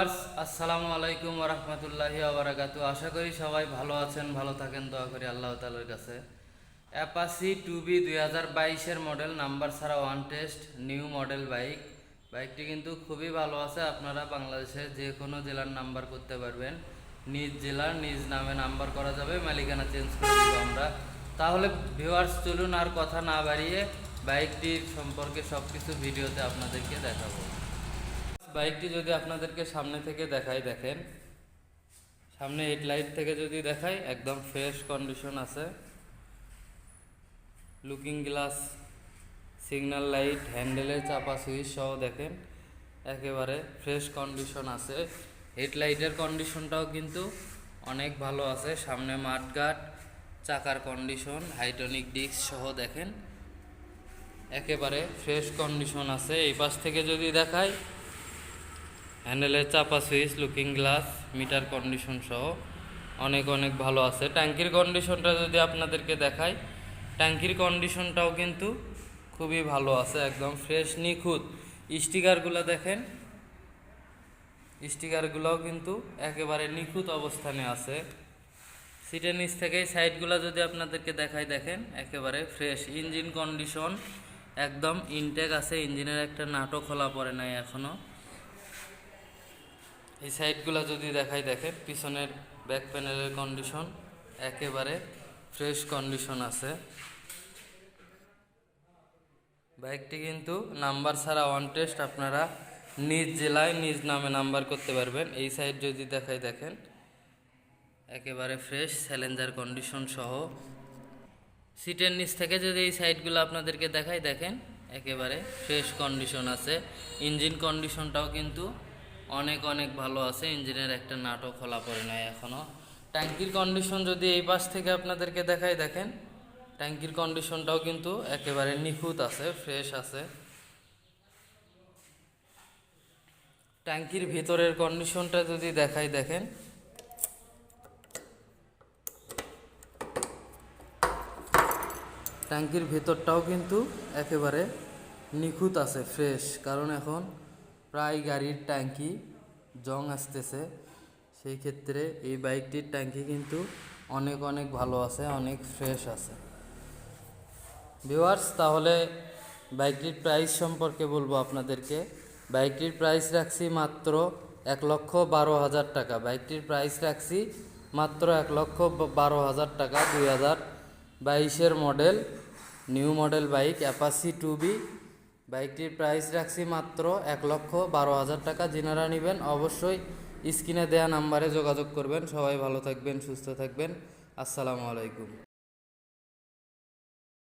Viewers, আসসালামু আলাইকুম রহমতুল্লাহি আবরাকাতু আশা করি সবাই ভালো আছেন, ভালো থাকেন, দোয়া করি আল্লাহ তালার কাছে। অ্যাপাসি টু বি দুই হাজার বাইশের মডেল নাম্বার ছাড়া one test new model bike বাইকটি কিন্তু খুবই ভালো আছে, আপনারা বাংলাদেশের যে কোনো জেলার নাম্বার করতে পারবেন। নিজ জেলার নিজ নামে নাম্বার করা যাবে, মালিকানা চেঞ্জ করে দিব আমরা। তাহলে ভিউয়ার্স, চলুন আর কথা না বাড়িয়ে বাইকটির সম্পর্কে সব কিছু ভিডিওতে আপনাদেরকে দেখাবো। বাইকটি যদি আপনাদেরকে সামনে থেকে দেখাই, দেখেন। সামনে হেডলাইট থেকে যদি দেখাই, একদম ফ্রেশ কন্ডিশন আছে। লুকিং গ্লাস, সিগন্যাল লাইট, হ্যান্ডেলের চাপা সুইচ সহ দেখেন, একেবারে ফ্রেশ কন্ডিশন আছে। হেডলাইটের কন্ডিশনটাও কিন্তু অনেক ভালো আছে। সামনে মাঠঘাট চাকার কন্ডিশন হাইটনিক ডিস্ক সহ দেখেন, একেবারে ফ্রেশ কন্ডিশন আছে। এই পাশ থেকে যদি দেখাই হ্যান্ডেলের চাপা switch looking glass meter condition সহ অনেক অনেক ভালো আছে। ট্যাঙ্কির কন্ডিশনটা যদি আপনাদেরকে দেখাই, ট্যাঙ্কির কন্ডিশনটাও কিন্তু খুবই ভালো আছে, একদম ফ্রেশ নিখুঁত। স্টিকারগুলো দেখেন, স্টিকারগুলোও কিন্তু একেবারে নিখুঁত অবস্থানে আছে। সিটের নিচ থেকেই সাইডগুলো যদি আপনাদেরকে দেখাই, দেখেন, একেবারে ফ্রেশ ইঞ্জিন কন্ডিশন একদম ইনটেক আছে, ইঞ্জিনের একটা নাটক খোলা পড়ে নাই এখনও। এই সাইডগুলো যদি দেখাই, দেখেন, পিছনের ব্যাক প্যানেলের কন্ডিশন একেবারে ফ্রেশ কন্ডিশন আছে। বাইকটি কিন্তু নাম্বার ছাড়া ওয়ান টেস্ট আপনারা নিজ জেলায় নিজ নামে নাম্বার করতে পারবেন। এই সাইড যদি দেখাই, দেখেন, একেবারে ফ্রেশ স্যালেঞ্জার কন্ডিশন সহ। সিটের নিচ থেকে যদি এই সাইডগুলো আপনাদেরকে দেখাই, দেখেন, একেবারে ফ্রেশ কন্ডিশন আছে। ইঞ্জিন কন্ডিশনটাও কিন্তু অনেক অনেক ভালো আছে, ইঞ্জিনের একটা নাটক খোলা পড়ে নাই এখনও ট্যাঙ্কির কন্ডিশন যদি এই পাশ থেকে আপনাদেরকে দেখাই, দেখেন। ট্যাঙ্কির কন্ডিশনটাও কিন্তু একেবারে নিখুঁত আছে ফ্রেশ আছে। ট্যাঙ্কির ভিতরের কন্ডিশনটা যদি দেখাই, দেখেন। ট্যাঙ্কির ভেতরটাও কিন্তু একেবারে নিখুঁত আছে ফ্রেশ কারণ এখন প্রায় গাড়ির ট্যাঙ্কি জং আসতেছে। সেই ক্ষেত্রে এই বাইকটির ট্যাঙ্কি কিন্তু অনেক অনেক ভালো আছে, অনেক ফ্রেশ আছে। ভিওয়ার্স তাহলে বাইকটির প্রাইস সম্পর্কে বলব আপনাদেরকে। বাইকটির প্রাইস রাখছি মাত্র এক লক্ষ বারো হাজার টাকা। বাইকটির প্রাইস রাখছি মাত্র এক লক্ষ বারো হাজার টাকা, দুই হাজার বাইশের model new model bike Apache two B বাইকটির প্রাইস রাখছি মাত্র এক লক্ষ বারো হাজার টাকা। যিনারা নেবেন অবশ্যই স্ক্রিনে দেয়া নাম্বারে যোগাযোগ করবেন। সবাই ভালো থাকবেন, সুস্থ থাকবেন। আসসালামু আলাইকুম।